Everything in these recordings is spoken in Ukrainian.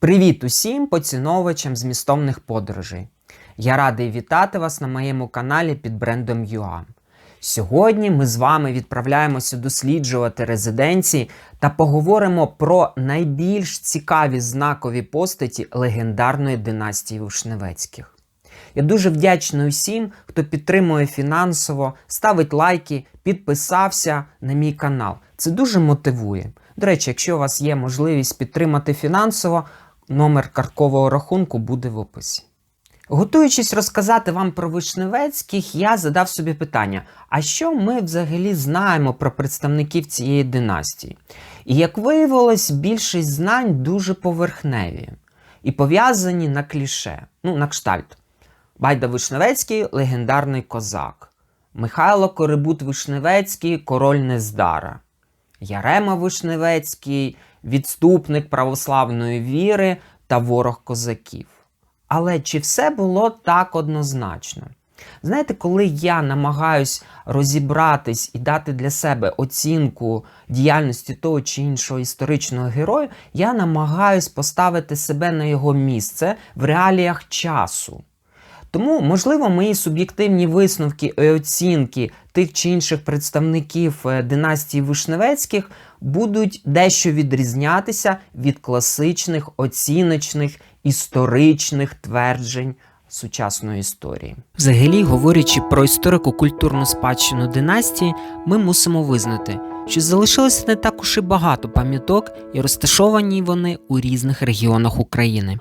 Привіт усім поціновувачам змістовних подорожей. Я радий вітати вас на моєму каналі під брендом UA. Сьогодні ми з вами відправляємося досліджувати резиденції та поговоримо про найбільш цікаві знакові постаті легендарної династії Вишневецьких. Я дуже вдячний усім, хто підтримує фінансово, ставить лайки, підписався на мій канал. Це дуже мотивує. До речі, якщо у вас є можливість підтримати фінансово, номер карткового рахунку буде в описі. Готуючись розказати вам про Вишневецьких, я задав собі питання: а що ми взагалі знаємо про представників цієї династії? І як виявилось, більшість знань дуже поверхневі і пов'язані на кліше, ну, на кштальт. Байда Вишневецький легендарний козак. Михайло Корибут Вишневецький король Нездара. Ярема Вишневецький відступник православної віри та ворог козаків. Але чи все було так однозначно? Знаєте, коли я намагаюсь розібратись і дати для себе оцінку діяльності того чи іншого історичного героя, я намагаюсь поставити себе на його місце в реаліях часу. Тому, можливо, мої суб'єктивні висновки і оцінки тих чи інших представників е, династії Вишневецьких будуть дещо відрізнятися від класичних оціночних історичних тверджень сучасної історії. Взагалі, говорячи про історико-культурну спадщину династії, ми мусимо визнати, що залишилося не так уж і багато пам'яток, і розташовані вони у різних регіонах України.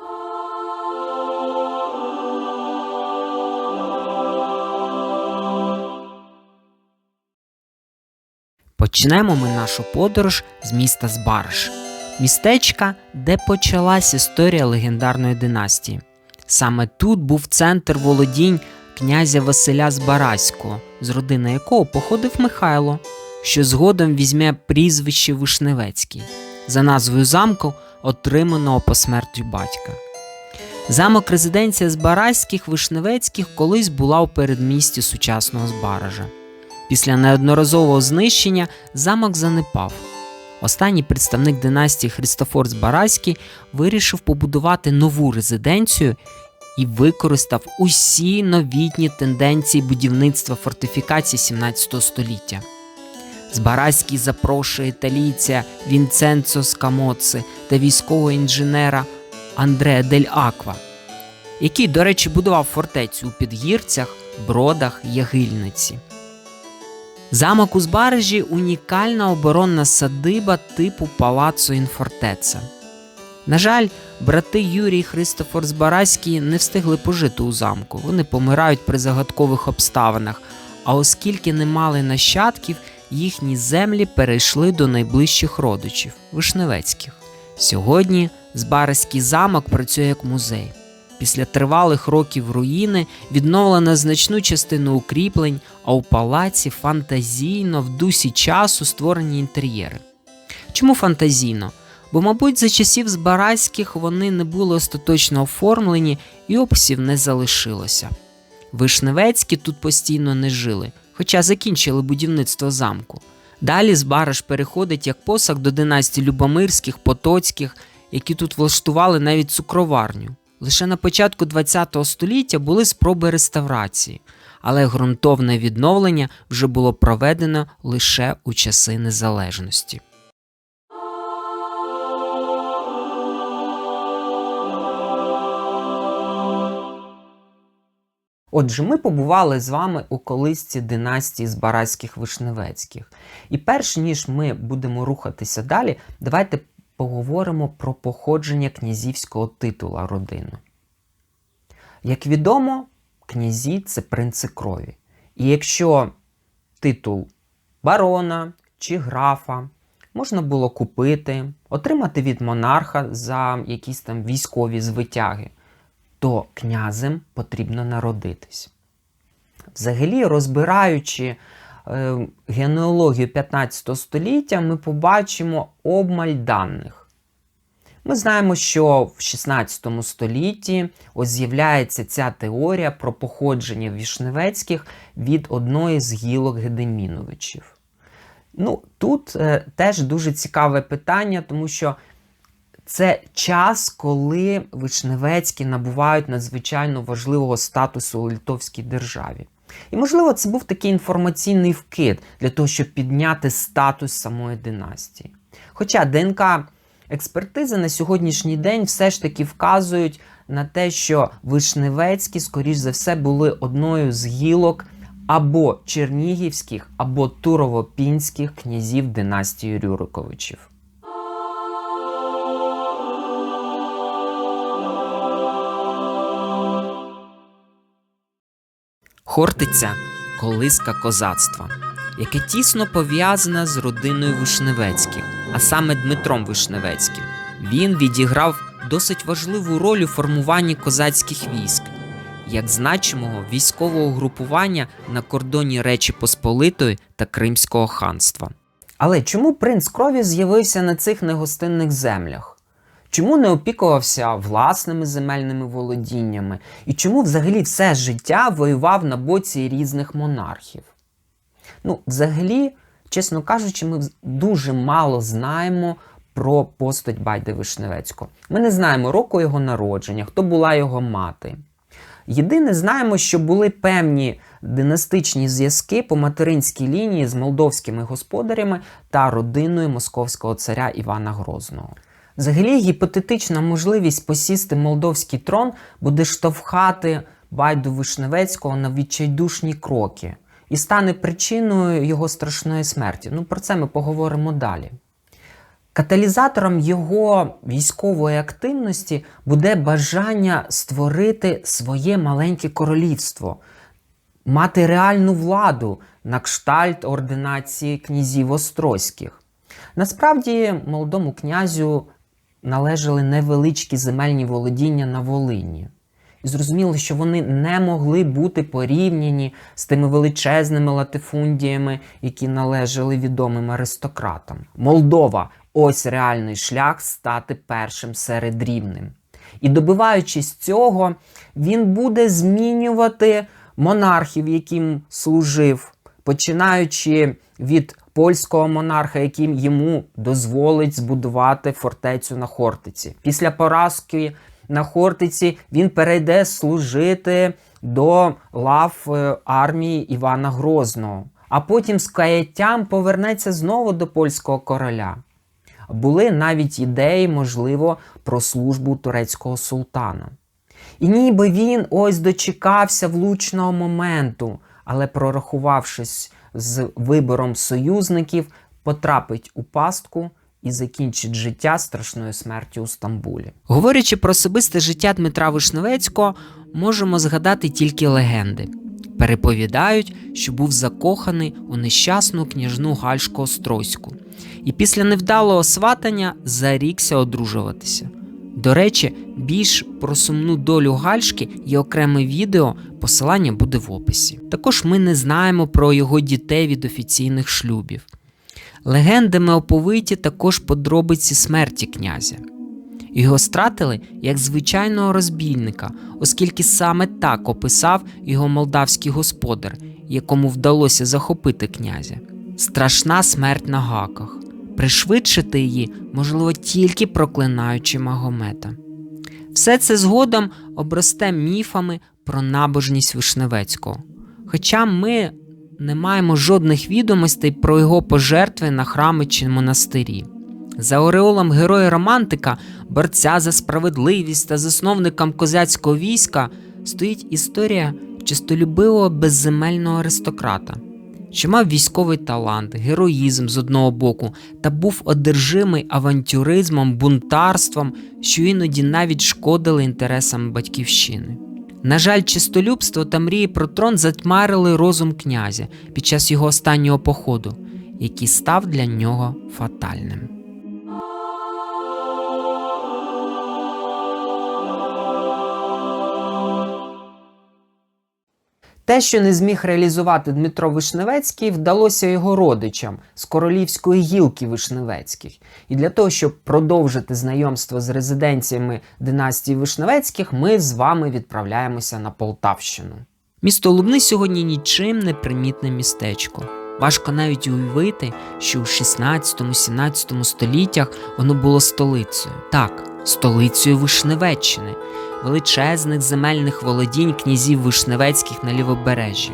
Почнемо ми нашу подорож з міста Збариш, містечка, де почалась історія легендарної династії. Саме тут був центр володінь князя Василя Збаразького, з родини якого походив Михайло, що згодом візьме прізвище Вишневецький за назвою замку, отриманого по смерті батька. Замок резиденція Збаразьких Вишневецьких колись була у передмісті сучасного Збаража. Після неодноразового знищення замок занепав. Останній представник династії Христофор Збаразький вирішив побудувати нову резиденцію і використав усі новітні тенденції будівництва фортифікацій 17 століття. Збаразький запрошує італійця Вінценцо Скамоци та військового інженера Андреа Дель Аква, який, до речі, будував фортецю у Підгірцях, Бродах, Ягильниці. Замок у Збаражі унікальна оборонна садиба типу Палаццо Інфортеца. На жаль, брати Юрій Христофор Збаразький не встигли пожити у замку. Вони помирають при загадкових обставинах. А оскільки не мали нащадків, їхні землі перейшли до найближчих родичів Вишневецьких. Сьогодні Збаразький замок працює як музей. Після тривалих років руїни відновлено значну частину укріплень, а у палаці фантазійно в дусі часу створені інтер'єри. Чому фантазійно? Бо, мабуть, за часів Збаразьких вони не були остаточно оформлені і описів не залишилося. Вишневецькі тут постійно не жили, хоча закінчили будівництво замку. Далі Збараж переходить як посаг до династії Любомирських, Потоцьких, які тут влаштували навіть цукроварню. Лише на початку ХХ століття були спроби реставрації, але ґрунтовне відновлення вже було проведено лише у часи незалежності. Отже, ми побували з вами у колисці династії Збаразьких Вишневецьких. І перш ніж ми будемо рухатися далі, давайте поговоримо про походження князівського титула родини. Як відомо, князі це принци крові. І якщо титул барона чи графа можна було купити, отримати від монарха за якісь там військові звитяги, то князем потрібно народитись. Взагалі, розбираючи генеалогію 15 століття, ми побачимо обмаль даних. Ми знаємо, що в 16 столітті ось з'являється ця теорія про походження Вішневецьких від одної з гілок Гедеміновичів. Ну, Тут е, теж дуже цікаве питання, тому що Це час, коли Вишневецькі набувають надзвичайно важливого статусу у Литовській державі. І, можливо, це був такий інформаційний вкид для того, щоб підняти статус самої династії. Хоча ДНК експертизи на сьогоднішній день все ж таки вказують на те, що Вишневецькі, скоріш за все, були одною з гілок або чернігівських, або турово-пінських князів династії Рюриковичів. Хортиця колиска козацтва, яке тісно пов'язане з родиною Вишневецьких, а саме Дмитром Вишневецьким. Він відіграв досить важливу роль у формуванні козацьких військ, як значимого військового групування на кордоні Речі Посполитої та Кримського ханства. Але чому принц крові з'явився на цих негостинних землях? Чому не опікувався власними земельними володіннями? І чому взагалі все життя воював на боці різних монархів? Ну, взагалі, чесно кажучи, ми дуже мало знаємо про постать Байди Вишневецького. Ми не знаємо року його народження, хто була його мати. Єдине, знаємо, що були певні династичні зв'язки по материнській лінії з молдовськими господарями та родиною московського царя Івана Грозного. Взагалі, гіпотетична можливість посісти молдовський трон буде штовхати Байду Вишневецького на відчайдушні кроки і стане причиною його страшної смерті. Ну, про це ми поговоримо далі. Каталізатором його військової активності буде бажання створити своє маленьке королівство, мати реальну владу на кштальт ординації князів Острозьких. Насправді, молодому князю належали невеличкі земельні володіння на Волині. І зрозуміло, що вони не могли бути порівняні з тими величезними латифундіями, які належали відомим аристократам. Молдова ось реальний шлях стати першим серед рівним. І добиваючись цього, він буде змінювати монархів, яким служив, починаючи від польського монарха, який йому дозволить збудувати фортецю на Хортиці. Після поразки на Хортиці він перейде служити до лав е, армії Івана Грозного, а потім з каяттям повернеться знову до польського короля. Були навіть ідеї, можливо, про службу турецького султана. І ніби він ось дочекався влучного моменту, але прорахувавшись з вибором союзників, потрапить у пастку і закінчить життя страшною смертю у Стамбулі. Говорячи про особисте життя Дмитра Вишневецького, можемо згадати тільки легенди. Переповідають, що був закоханий у нещасну княжну Гальшку Острозьку, і після невдалого сватання зарікся одружуватися. До речі, більш про сумну долю Гальшки є окреме відео, посилання буде в описі. Також ми не знаємо про його дітей від офіційних шлюбів. Легендами оповиті також подробиці смерті князя. Його стратили як звичайного розбійника, оскільки саме так описав його молдавський господар, якому вдалося захопити князя. Страшна смерть на гаках пришвидшити її можливо тільки проклинаючи Магомета. Все це згодом обросте міфами про набожність Вишневецького. Хоча ми не маємо жодних відомостей про його пожертви на храми чи монастирі. За ореолом героя романтика, борця за справедливість та засновником козацького війська стоїть історія чистолюбивого безземельного аристократа що мав військовий талант, героїзм з одного боку, та був одержимий авантюризмом, бунтарством, що іноді навіть шкодили інтересам батьківщини. На жаль, чистолюбство та мрії про трон затьмарили розум князя під час його останнього походу, який став для нього фатальним. Те, що не зміг реалізувати Дмитро Вишневецький, вдалося його родичам з королівської гілки Вишневецьких. І для того, щоб продовжити знайомство з резиденціями династії Вишневецьких, ми з вами відправляємося на Полтавщину. Місто Лубни сьогодні нічим не примітне містечко. Важко навіть уявити, що у 16-17 століттях воно було столицею. Так, столицею Вишневеччини, величезних земельних володінь князів Вишневецьких на лівобережжі.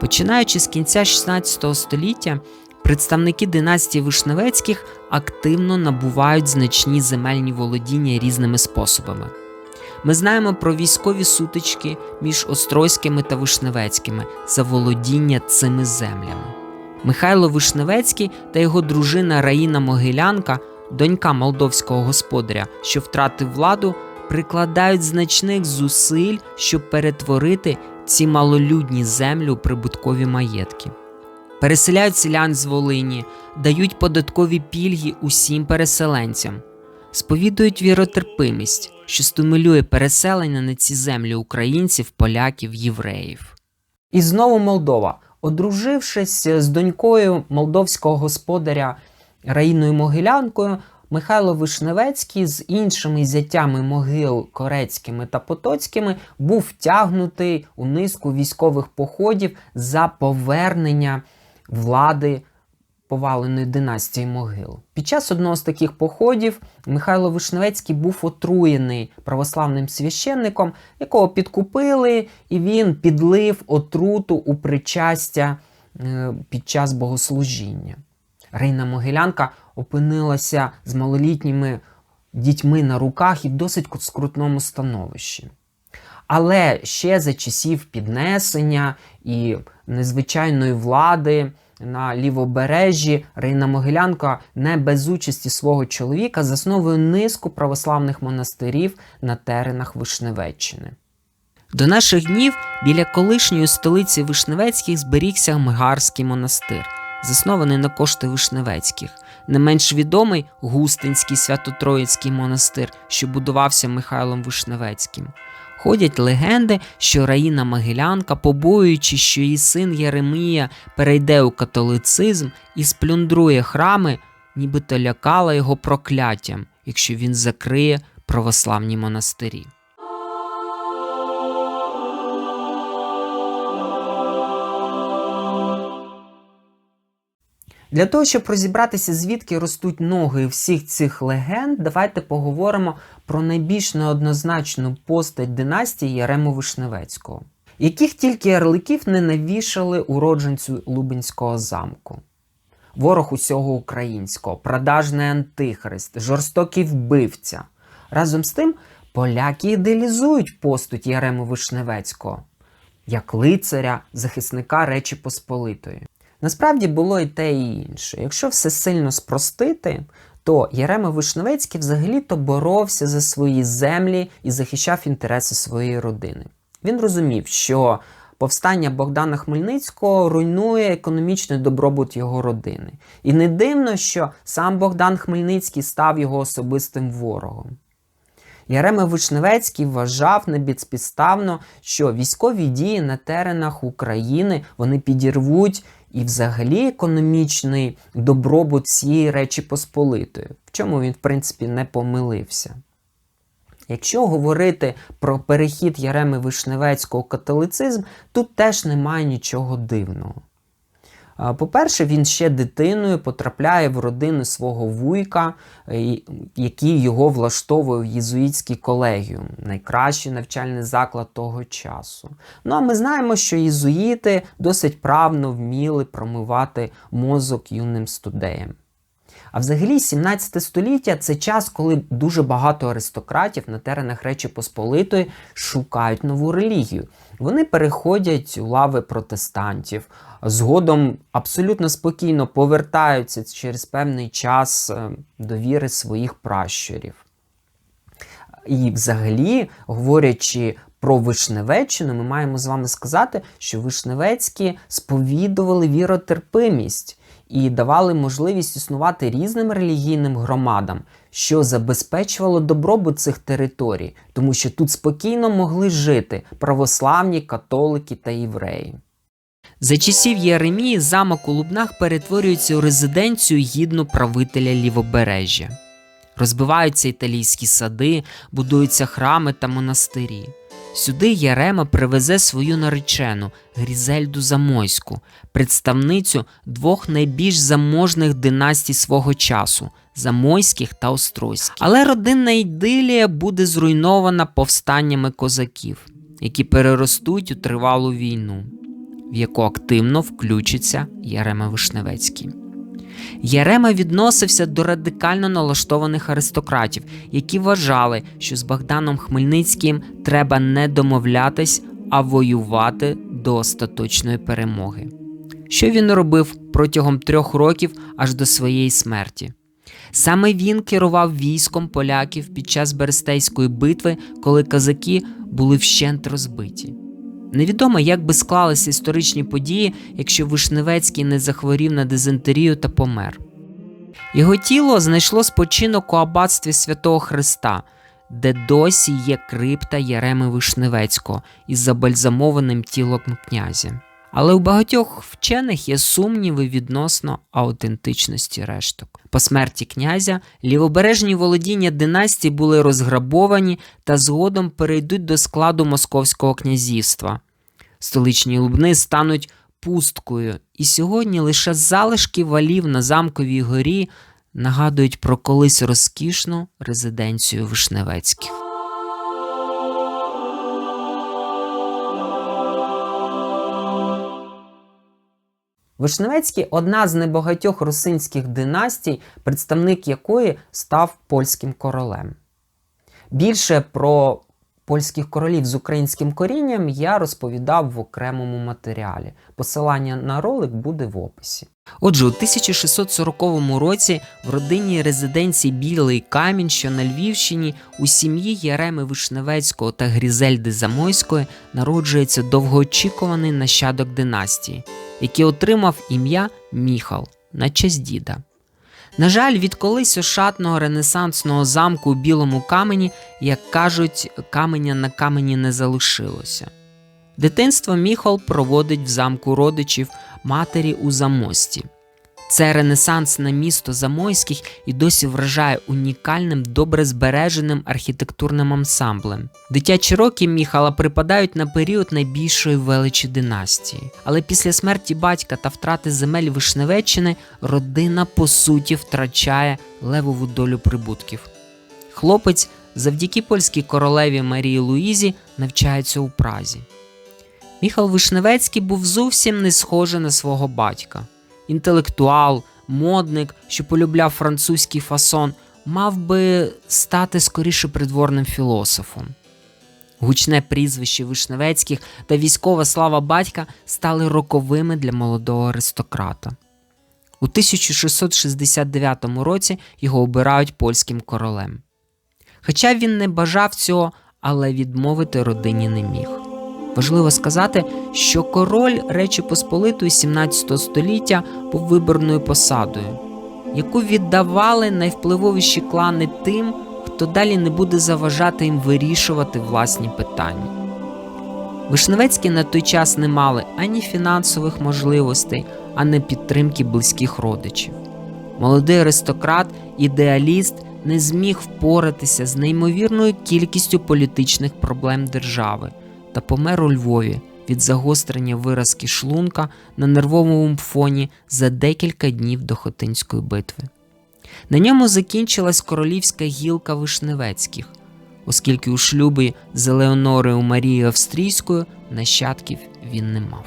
Починаючи з кінця 16 століття, представники династії Вишневецьких активно набувають значні земельні володіння різними способами. Ми знаємо про військові сутички між Острозькими та Вишневецькими за володіння цими землями. Михайло Вишневецький та його дружина Раїна Могилянка, донька молдовського господаря, що втратив владу, прикладають значних зусиль, щоб перетворити ці малолюдні землі у прибуткові маєтки. Переселяють селян з Волині, дають податкові пільги усім переселенцям, сповідують віротерпимість, що стимулює переселення на ці землі українців, поляків, євреїв. І знову Молдова. Одружившись з донькою молдовського господаря Раїною Могилянкою, Михайло Вишневецький з іншими зятями могил Корецькими та Потоцькими був втягнутий у низку військових походів за повернення влади поваленої династії могил. Під час одного з таких походів Михайло Вишневецький був отруєний православним священником, якого підкупили, і він підлив отруту у причастя е, під час богослужіння. Рейна Могилянка опинилася з малолітніми дітьми на руках і в досить скрутному становищі. Але ще за часів піднесення і незвичайної влади на лівобережжі Рейна Могилянка не без участі свого чоловіка засновує низку православних монастирів на теренах Вишневеччини. До наших днів біля колишньої столиці Вишневецьких зберігся Мигарський монастир, заснований на кошти Вишневецьких. Не менш відомий Густинський Свято-Троїцький монастир, що будувався Михайлом Вишневецьким. Ходять легенди, що Раїна Могилянка, побоюючи, що її син Єремія перейде у католицизм і сплюндрує храми, нібито лякала його прокляттям, якщо він закриє православні монастирі. Для того, щоб розібратися, звідки ростуть ноги всіх цих легенд, давайте поговоримо про найбільш неоднозначну постать династії Ярему Вишневецького, яких тільки ярликів не навішали уродженцю Лубенського замку. Ворог усього українського, продажний антихрист, жорстокий вбивця. Разом з тим, поляки ідеалізують постать Ярему Вишневецького як лицаря, захисника Речі Посполитої. Насправді було і те, і інше. Якщо все сильно спростити, то Ярема Вишневецький взагалі-то боровся за свої землі і захищав інтереси своєї родини. Він розумів, що повстання Богдана Хмельницького руйнує економічний добробут його родини. І не дивно, що сам Богдан Хмельницький став його особистим ворогом. Ярема Вишневецький вважав небезпідставно, що військові дії на теренах України вони підірвуть і взагалі економічний добробут цієї речі Посполитої, в чому він, в принципі, не помилився. Якщо говорити про перехід Яреми Вишневецького католицизм, тут теж немає нічого дивного. По-перше, він ще дитиною потрапляє в родину свого вуйка, е, який його влаштовує в єзуїтський колегіум, найкращий навчальний заклад того часу. Ну а ми знаємо, що єзуїти досить правно вміли промивати мозок юним студеям. А взагалі, 17 століття це час, коли дуже багато аристократів на теренах Речі Посполитої шукають нову релігію. Вони переходять у лави протестантів, згодом абсолютно спокійно повертаються через певний час е, до віри своїх пращурів. І, взагалі, говорячи про Вишневеччину, ми маємо з вами сказати, що Вишневецькі сповідували віротерпимість і давали можливість існувати різним релігійним громадам, що забезпечувало добробут цих територій, тому що тут спокійно могли жити православні, католики та євреї. За часів Єремії замок у Лубнах перетворюється у резиденцію гідну правителя лівобережжя. Розбиваються італійські сади, будуються храми та монастирі. Сюди Ярема привезе свою наречену Грізельду Замойську, представницю двох найбільш заможних династій свого часу Замойських та Острозьких. Але родинна ідилія буде зруйнована повстаннями козаків, які переростуть у тривалу війну, в яку активно включиться Ярема Вишневецький. Ярема відносився до радикально налаштованих аристократів, які вважали, що з Богданом Хмельницьким треба не домовлятись, а воювати до остаточної перемоги. Що він робив протягом трьох років аж до своєї смерті? Саме він керував військом поляків під час Берестейської битви, коли козаки були вщент розбиті. Невідомо, як би склалися історичні події, якщо Вишневецький не захворів на дизентерію та помер. Його тіло знайшло спочинок у аббатстві святого Христа, де досі є крипта Яреми Вишневецького із забальзамованим тілом князя. Але у багатьох вчених є сумніви відносно аутентичності решток. По смерті князя лівобережні володіння династії були розграбовані та згодом перейдуть до складу Московського князівства. Столичні лубни стануть пусткою, і сьогодні лише залишки валів на замковій горі нагадують про колись розкішну резиденцію Вишневецьких. Вишневецький одна з небагатьох русинських династій, представник якої став польським королем. Більше про польських королів з українським корінням я розповідав в окремому матеріалі. Посилання на ролик буде в описі. Отже, у 1640 році в родинній резиденції Білий Камінь, що на Львівщині, у сім'ї Яреми Вишневецького та Грізельди Замойської народжується довгоочікуваний нащадок династії, який отримав ім'я Міхал на честь діда. На жаль, від колись ошатного ренесансного замку у білому камені, як кажуть, каменя на камені не залишилося. Дитинство Міхал проводить в замку родичів матері у Замості. Це ренесансне місто Замойських і досі вражає унікальним, добре збереженим архітектурним ансамблем. Дитячі роки Міхала припадають на період найбільшої величі династії. Але після смерті батька та втрати земель Вишневеччини родина по суті втрачає левову долю прибутків. Хлопець завдяки польській королеві Марії Луїзі навчається у Празі. Міхал Вишневецький був зовсім не схожий на свого батька. Інтелектуал, модник, що полюбляв французький фасон, мав би стати скоріше придворним філософом. Гучне прізвище Вишневецьких та військова слава батька стали роковими для молодого аристократа. У 1669 році його обирають польським королем. Хоча він не бажав цього, але відмовити родині не міг. Важливо сказати, що король Речі Посполитої 17 століття був виборною посадою, яку віддавали найвпливовіші клани тим, хто далі не буде заважати їм вирішувати власні питання. Вишневецькі на той час не мали ані фінансових можливостей, ані підтримки близьких родичів. Молодий аристократ, ідеаліст не зміг впоратися з неймовірною кількістю політичних проблем держави та помер у Львові від загострення виразки шлунка на нервовому фоні за декілька днів до Хотинської битви. На ньому закінчилась королівська гілка Вишневецьких, оскільки у шлюбі з Елеонорою Марією Австрійською нащадків він не мав.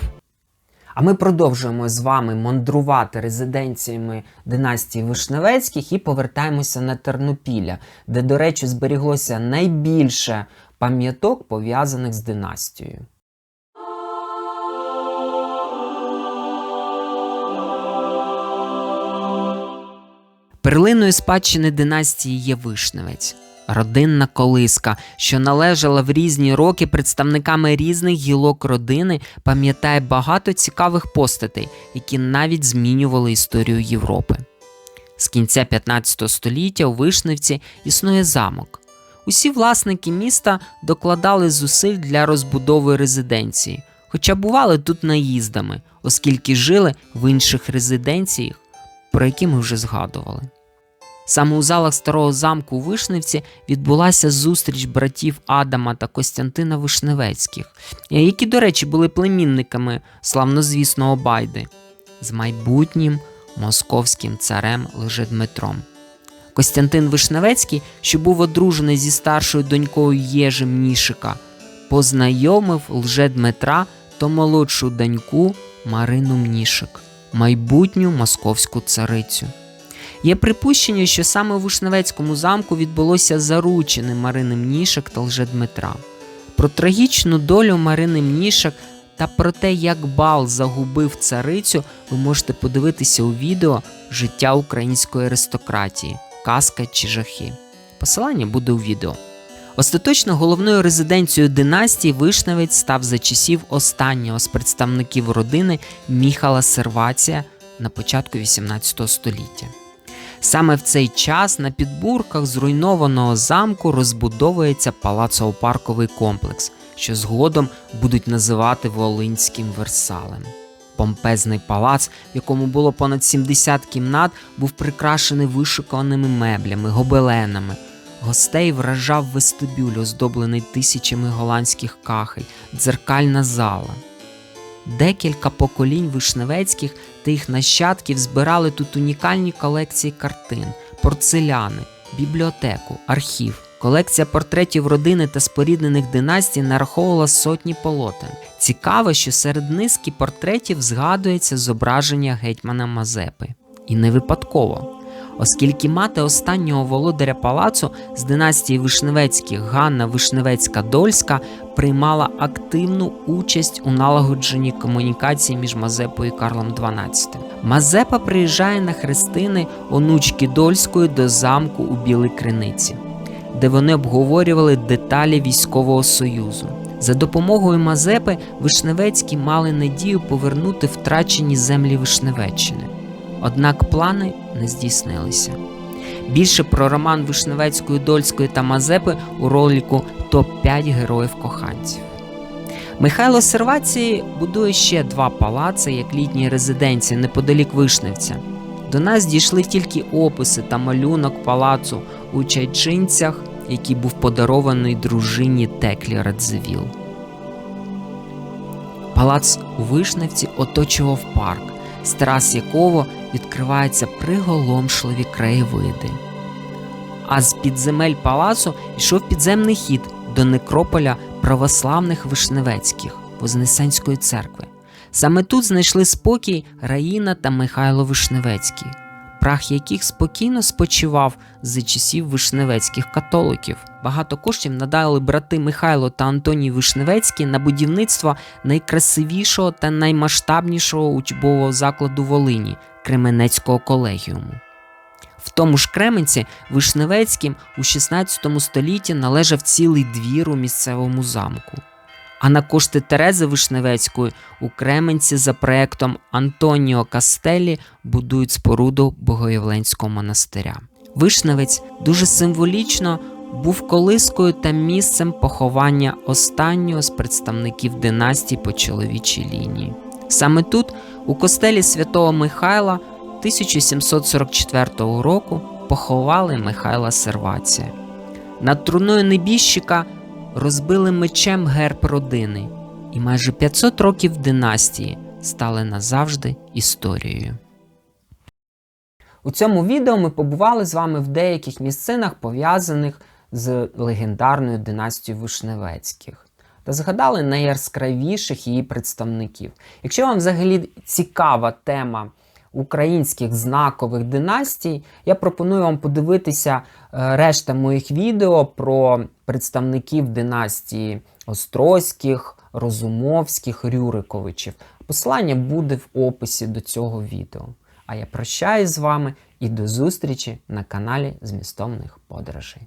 А ми продовжуємо з вами мандрувати резиденціями династії Вишневецьких і повертаємося на Тернопілля, де, до речі, зберіглося найбільше пам'яток, пов'язаних з династією. Перлиною спадщини династії є Вишневець, родинна колиска, що належала в різні роки представниками різних гілок родини, пам'ятає багато цікавих постатей, які навіть змінювали історію Європи. З кінця 15 століття у Вишневці існує замок. Усі власники міста докладали зусиль для розбудови резиденції, хоча бували тут наїздами, оскільки жили в інших резиденціях, про які ми вже згадували. Саме у залах старого замку у Вишневці відбулася зустріч братів Адама та Костянтина Вишневецьких, які, до речі, були племінниками славнозвісного Байди з майбутнім московським царем Лжедмитром. Костянтин Вишневецький, що був одружений зі старшою донькою Єжем Нішика, познайомив Лжедмитра та молодшу доньку Марину Мнішик, майбутню московську царицю. Є припущення, що саме у Вишневецькому замку відбулося заручене Марини Мнішик та Лжедмитра. Про трагічну долю Марини Мнішик та про те, як бал загубив царицю, ви можете подивитися у відео Життя української аристократії, казка чи жахи. Посилання буде у відео. Остаточно головною резиденцією династії Вишневець став за часів останнього з представників родини Міхала Сервація на початку XVIII століття. Саме в цей час на підбурках зруйнованого замку розбудовується палацово-парковий комплекс, що згодом будуть називати Волинським Версалем. Помпезний палац, в якому було понад 70 кімнат, був прикрашений вишиканими меблями, гобеленами. Гостей вражав вестибюль, оздоблений тисячами голландських кахель, дзеркальна зала. Декілька поколінь вишневецьких та їх нащадків збирали тут унікальні колекції картин, порцеляни, бібліотеку, архів. Колекція портретів родини та споріднених династій нараховувала сотні полотен. Цікаво, що серед низки портретів згадується зображення гетьмана Мазепи. І не випадково. Оскільки мати останнього володаря палацу з династії Вишневецьких Ганна Вишневецька Дольська приймала активну участь у налагодженні комунікації між Мазепою і Карлом XII. Мазепа приїжджає на хрестини онучки Дольської до замку у Білій Криниці, де вони обговорювали деталі військового союзу. За допомогою Мазепи Вишневецькі мали надію повернути втрачені землі Вишневеччини. Однак плани не здійснилися. Більше про роман Вишневецької, Дольської та Мазепи у ролику Топ-5 героїв коханців. Михайло Сервації будує ще два палаци як літні резиденції неподалік Вишневця. До нас дійшли тільки описи та малюнок палацу у Чайчинцях, який був подарований дружині Теклі Радзивіл. Палац у Вишневці оточував парк, з трас якого відкриваються приголомшливі краєвиди. А з підземель палацу йшов підземний хід до некрополя православних Вишневецьких Вознесенської церкви. Саме тут знайшли спокій Раїна та Михайло Вишневецький, прах яких спокійно спочивав за часів вишневецьких католиків. Багато коштів надали брати Михайло та Антоній Вишневецькі на будівництво найкрасивішого та наймасштабнішого учбового закладу Волині Кременецького колегіуму. В тому ж Кременці Вишневецьким у 16 столітті належав цілий двір у місцевому замку. А на кошти Терези Вишневецької у Кременці за проектом Антоніо Кастелі будують споруду Богоявленського монастиря. Вишневець дуже символічно був колискою та місцем поховання останнього з представників династії по чоловічій лінії. Саме тут, у костелі святого Михайла 1744 року, поховали Михайла Сервація. Над труною небіжчика розбили мечем герб родини, і майже 500 років династії стали назавжди історією. У цьому відео ми побували з вами в деяких місцинах, пов'язаних з легендарною династією Вишневецьких. Та згадали найяскравіших її представників. Якщо вам взагалі цікава тема українських знакових династій, я пропоную вам подивитися е, решта моїх відео про представників династії Острозьких, Розумовських, Рюриковичів. Посилання буде в описі до цього відео. А я прощаюсь з вами і до зустрічі на каналі Змістовних подорожей.